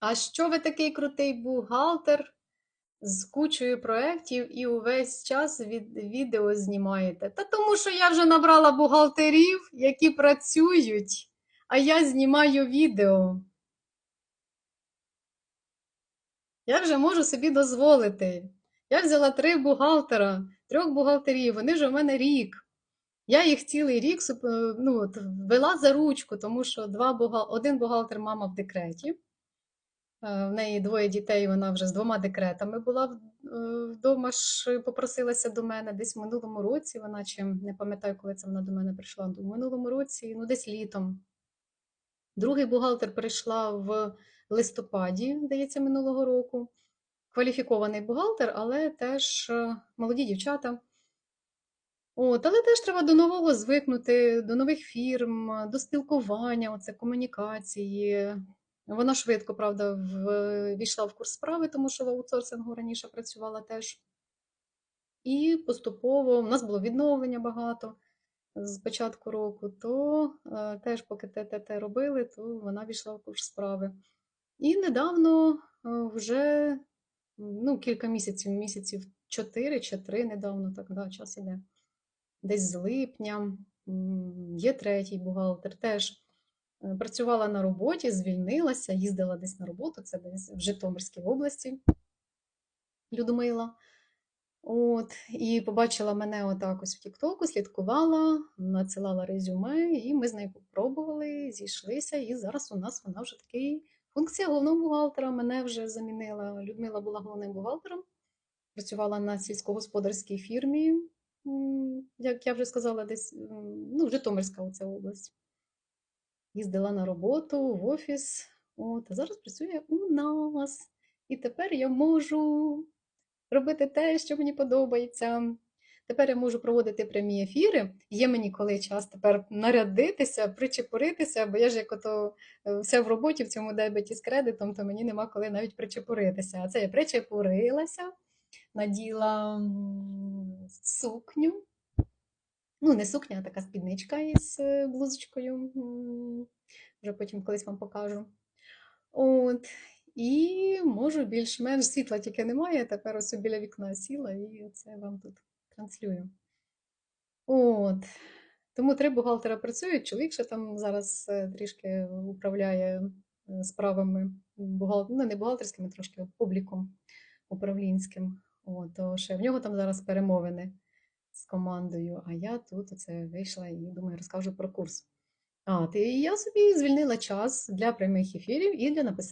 А що ви такий крутий бухгалтер з кучою проєктів і увесь час від відео знімаєте? Та тому що я вже набрала бухгалтерів, які працюють, а я знімаю відео. Я вже можу собі дозволити. Я взяла три бухгалтера, трьох бухгалтерів, вони вже в мене рік. Я їх цілий рік ну, вела за ручку, тому що два один бухгалтер мама в декреті. Е, В неї двоє дітей, вона вже з двома декретами була е, вдома ж попросилася до мене десь в минулому році. Вона чи не пам'ятаю, коли це вона до мене прийшла. В минулому році, ну десь літом. Другий бухгалтер прийшла в листопаді, здається, минулого року. Кваліфікований бухгалтер, але теж е, молоді дівчата. От, але теж треба до нового звикнути, до нових фірм, до спілкування, оце комунікації. Вона швидко, правда, в- війшла в курс справи, тому що в аутсорсингу раніше працювала теж. І поступово в нас було відновлення багато з початку року, то е, теж поки ТТТ робили, то вона війшла в курс справи. І недавно е, вже ну, кілька місяців, місяців 4 чи 3 недавно, так, да, час іде. Десь з липня. Є третій бухгалтер, теж працювала на роботі, звільнилася, їздила десь на роботу, це десь в Житомирській області, Людмила. От, і побачила мене отак ось в Тіктоку, слідкувала, надсилала резюме, і ми з нею попробували, зійшлися, і зараз у нас вона вже такий функція головного бухгалтера мене вже замінила. Людмила була головним бухгалтером, працювала на сільськогосподарській фірмі, як я вже сказала, десь ну, Житомирська оця область. Їздила на роботу в офіс, от, а зараз працює у нас. І тепер я можу робити те, що мені подобається. Тепер я можу проводити прямі ефіри. Є мені коли час тепер нарядитися, причепуритися, бо я ж як ото е, вся в роботі в цьому дебеті з кредитом, то мені нема коли навіть причепуритися. А це я причепурилася, наділа сукню. Ну, не сукня, а така спідничка із е, блузочкою. Вже потім колись вам покажу. От. І можу більш-менш світла тільки немає. Тепер ось біля вікна сіла і це вам тут транслюю. От. Тому три бухгалтера працюють. Чоловік ще там зараз е, трішки управляє е, справами бухгал... ну, не бухгалтерськими, трошки обліком управлінським. От, то ще в нього там зараз перемовини з командою, а я тут оце вийшла і думаю, розкажу про курс. А, ти, я собі звільнила час для прямих ефірів і для написання.